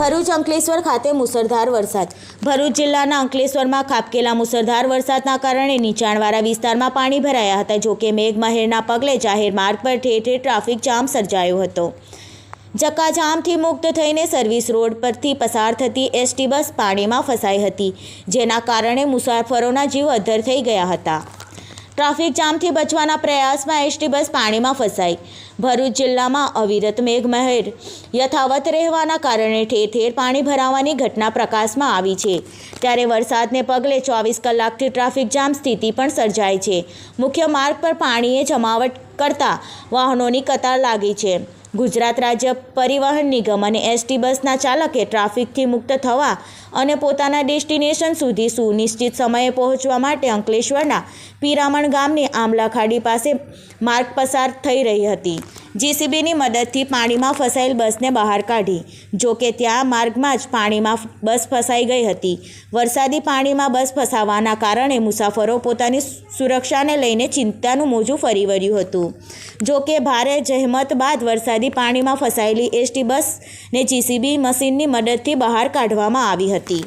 ભરૂચ અંકલેશ્વર ખાતે મુસળધાર વરસાદ. ભરૂચ જિલ્લાના અંકલેશ્વરમાં ખાબકેલા મુસળધાર વરસાદના કારણે નીચાણવાળા વિસ્તારમાં પાણી ભરાયા હતા જોકે મેઘમહેરના પગલે જાહેર માર્ગ પર ઠેર ઠેર ટ્રાફિક જામ સર્જાયો હતો. ચક્કાજામથી મુક્ત થઈને સર્વિસ રોડ પરથી પસાર થતી એસટી બસ પાણીમાં ફસાઈ હતી, જેના કારણે મુસાફરોના જીવ અધ્ધર થઈ ગયા હતા. ટ્રાફિક જામથી બચવાના પ્રયાસમાં એસટી બસ પાણીમાં ફસાઈ. ભરૂચ જિલ્લામાં અવિરત મેઘમહેર. યથાવત રહેવાના કારણે ઠેર ઠેર પાણી ભરાવાની ઘટના પ્રકાશમાં આવી છે. ત્યારે વરસાદને પગલે ચોવીસ કલાકથી ટ્રાફિક જામ સ્થિતિ પણ સર્જાય છે. મુખ્ય માર્ગ પર પાણીએ જમાવટ કરતા વાહનોની કતાર લાગી છે. ગુજરાત રાજ્ય પરિવહન નિગમ અને એસટી બસના ચાલકે ટ્રાફિકથી મુક્ત થવા અને પોતાના ડેસ્ટિનેશન સુધી સુનિશ્ચિત સમયે પહોંચવા માટે અંકલેશ્વરના પીરામણ ગામની આંબલાખાડી પાસે માર્ગ પસાર થઈ રહી હતી. જીસીબીની મદદથી પાણીમાં ફસાયેલ બસને બહાર કાઢી. જો કે ત્યાં માર્ગમાં જ પાણીમાં બસ ફસાઈ ગઈ હતી. વરસાદી પાણીમાં બસ ફસાવાના કારણે મુસાફરો પોતાની સુરક્ષાને લઈને ચિંતાનું મોજું ફરી વળ્યું હતું. જો કે ભારે જહેમત બાદ વરસાદી પાણીમાં ફસાયેલી એસટી બસને જીસીબી મશીનની મદદથી બહાર કાઢવામાં આવી હતી.